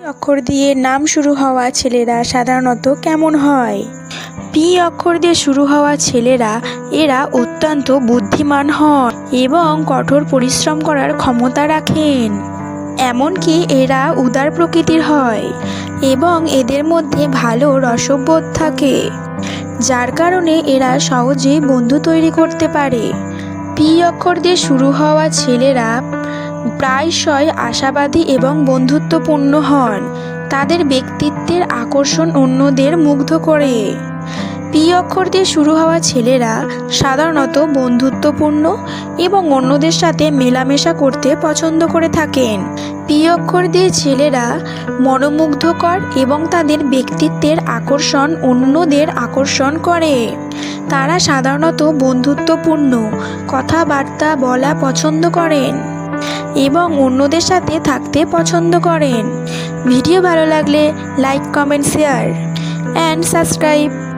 অক্ষর দিয়ে নাম শুরু হওয়া ছেলেরা সাধারণত কেমন হয়? পি অক্ষর দিয়ে শুরু হওয়া ছেলেরা, এরা অত্যন্ত বুদ্ধিমান হন এবং কঠোর পরিশ্রম করার ক্ষমতা রাখেন। এমনকি এরা উদার প্রকৃতির হয় এবং এদের মধ্যে ভালো রসবোধ থাকে, যার কারণে এরা সহজেই বন্ধু তৈরি করতে পারে। পি অক্ষর দিয়ে শুরু হওয়া ছেলেরা প্রায়শই আশাবাদী এবং বন্ধুত্বপূর্ণ হন। তাদের ব্যক্তিত্বের আকর্ষণ অন্যদের মুগ্ধ করে। পি অক্ষর দিয়ে শুরু হওয়া ছেলেরা সাধারণত বন্ধুত্বপূর্ণ এবং অন্যদের সাথে মেলামেশা করতে পছন্দ করে থাকেন। পি অক্ষর দিয়ে ছেলেরা মনোমুগ্ধকর এবং তাদের ব্যক্তিত্বের আকর্ষণ অন্যদের আকর্ষণ করে। তারা সাধারণত বন্ধুত্বপূর্ণ কথাবার্তা বলা পছন্দ করেন। এবং অন্যদের সাথে থাকতে পছন্দ করেন। ভিডিও ভালো লাগলে like comment share and subscribe